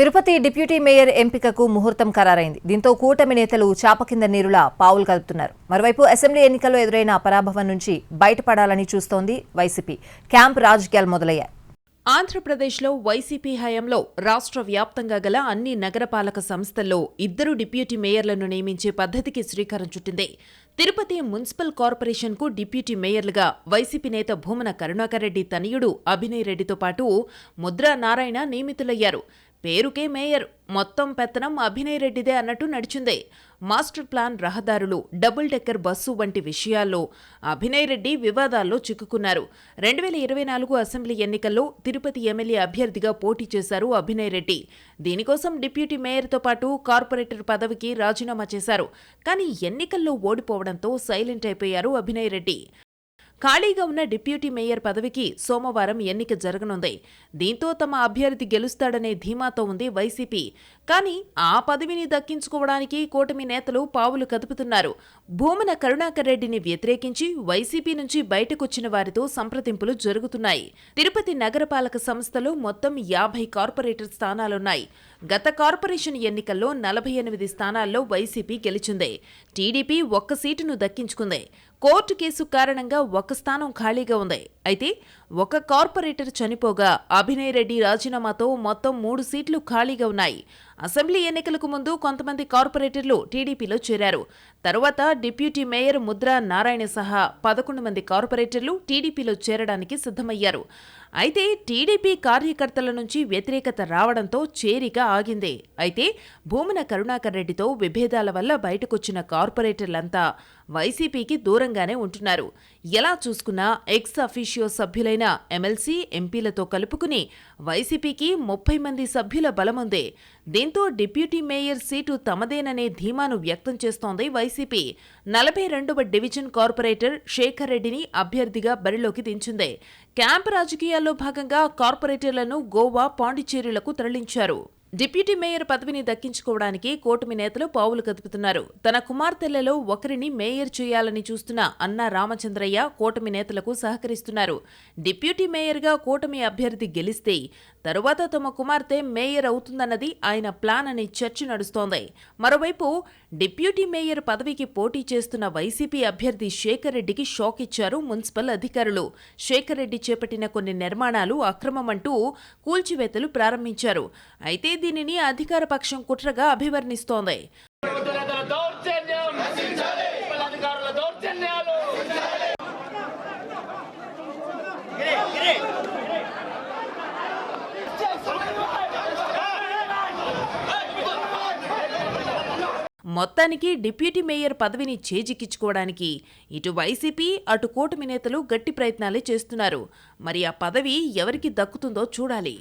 Tirupati deputy mayor ఎంపికకు ముహూర్తం ఖరారైంది. దీంతో కూటమి నేతలు చాప కింద నీరులా పావులు కలుపుతున్నారు మరోవైపు అసెంబ్లీ ఎన్నికల్లో ఎదురైన పరాభవం నుంచి బయటపడాలని చూస్తోంది వైసీపీ. క్యాంప్ రాజకీయాలు మొదలయ్యాయి. ఆంధ్రప్రదేశ్లో వైసీపీ హయాంలో రాష్ట్ర వ్యాప్తంగా గల అన్ని నగరపాలక సంస్థల్లో ఇద్దరు డిప్యూటీ మేయర్లను నియమించే పద్ధతికి శ్రీకారం చుట్టింది. తిరుపతి మున్సిపల్ కార్పొరేషన్కు డిప్యూటీ మేయర్లుగా వైసీపీ నేత భూమన కరుణాకర్ రెడ్డి తనయుడు అభినయ్ రెడ్డితో పాటు ముద్రా నారాయణ నియమితులయ్యారు. పేరుకే మేయర్ మొత్తం పెత్తనం అభినయ్ రెడ్డిదే అన్నట్టు నడిచిందే. మాస్టర్ ప్లాన్ రహదారులు డబుల్ డెక్కర్ బస్సు వంటి విషయాల్లో అభినయ్ రెడ్డి వివాదాల్లో చిక్కుకున్నారు. రెండు వేల ఇరవై నాలుగు అసెంబ్లీ ఎన్నికల్లో తిరుపతి ఎమ్మెల్యే అభ్యర్థిగా పోటీ చేశారు అభినయ్ రెడ్డి. దీనికోసం డిప్యూటీ మేయర్తో పాటు కార్పొరేటర్ పదవికి రాజీనామా చేశారు. కానీ ఎన్నికల్లో ఓడిపోవడంతో సైలెంట్ అయిపోయారు అభినయ్ రెడ్డి. ఖాళీగా ఉన్న డిప్యూటీ మేయర్ పదవికి సోమవారం ఎన్నిక జరగనుంది. దీంతో తమ అభ్యర్థి గెలుస్తాడనే ధీమాతో ఉంది వైసీపీ. కానీ ఆ పదవిని దక్కించుకోవడానికి కూటమి నేతలు పావులు కదుపుతున్నారు. భూమన కరుణాకర్ రెడ్డిని వ్యతిరేకించి వైసీపీ నుంచి బయటకొచ్చిన వారితో సంప్రదింపులు జరుగుతున్నాయి. తిరుపతి నగరపాలక సంస్థలో మొత్తం యాభై కార్పొరేటర్ స్థానాలున్నాయి. గత కార్పొరేషన్ ఎన్నికల్లో నలభై ఎనిమిది స్థానాల్లో వైసీపీ గెలిచింది. టీడీపీ ఒక్క సీటును దక్కించుకుంది. కోర్టు కేసు కారణంగా ఒక స్థానం ఖాళీగా ఉంది. అయితే ఒక కార్పొరేటర్ చనిపోగా అభినయ్ రెడ్డి రాజీనామాతో మొత్తం మూడు సీట్లు ఖాళీగా ఉన్నాయి. అసెంబ్లీ ఎన్నికలకు ముందు కొంతమంది కార్పొరేటర్లు టీడీపీలో చేరారు. తరువాత డిప్యూటీ మేయర్ ముద్రా నారాయణ సహా పదకొండు మంది కార్పొరేటర్లు టీడీపీలో చేరడానికి సిద్ధమయ్యారు. అయితే టీడీపీ కార్యకర్తల నుంచి వ్యతిరేకత రావడంతో చేరిక ఆగింది. అయితే భూమన కరుణాకర్ రెడ్డితో విభేదాల వల్ల బయటకొచ్చిన కార్పొరేటర్లంతా వైసీపీకి దూరంగానే ఉంటున్నారు. ఎలా చూసుకున్నా ఎక్స్ అఫీషియో సభ్యులైన ఎమ్మెల్సీ ఎంపీలతో కలుపుకుని వైసీపీకి ముప్పై మంది సభ్యుల బలముందే. దీంతో డిప్యూటీ మేయర్ సీటు తమదేననే ధీమాను వ్యక్తం చేస్తోంది వైసీపీ. నలభై రెండవ డివిజన్ కార్పొరేటర్ శేఖర్ రెడ్డిని అభ్యర్థిగా బరిలోకి దించింది. క్యాంప్ రాజకీయాల్లో భాగంగా కార్పొరేటర్లను గోవా పాండిచ్చేరిలకు తరలించారు. డిప్యూటీ మేయర్ పదవిని దక్కించుకోవడానికి కూటమి నేతలు పావులు కదుపుతున్నారు. తన కుమార్తెలలో ఒకరిని మేయర్ చేయాలని చూస్తున్న అన్నా రామచంద్రయ్య కూటమి నేతలకు సహకరిస్తున్నారు. డిప్యూటీ మేయర్గా కూటమి అభ్యర్థి గెలిస్తే తరువాత తమ కుమార్తె మేయర్ అవుతుందన్నది ఆయన ప్లాన్ అని చర్చ నడుస్తోంది. మరోవైపు డిప్యూటీ మేయర్ పదవికి పోటీ చేస్తున్న వైసీపీ అభ్యర్థి శేఖర్ రెడ్డికి షాక్ ఇచ్చారు మున్సిపల్ అధికారులు. శేఖర్ రెడ్డి చేపట్టిన కొన్ని నిర్మాణాలు అక్రమమంటూ కూల్చివేతలు ప్రారంభించారు. అయితే దీనిని అధికార పక్షం కుట్రగా అభివర్ణిస్తోంది. మొత్తానికి డిప్యూటీ మేయర్ పదవిని చేజిక్కించుకోవడానికి ఇటు వైసీపీ అటు కూటమి నేతలు గట్టి ప్రయత్నాలే చేస్తున్నారు. మరి ఆ పదవి ఎవరికి దక్కుతుందో చూడాలి.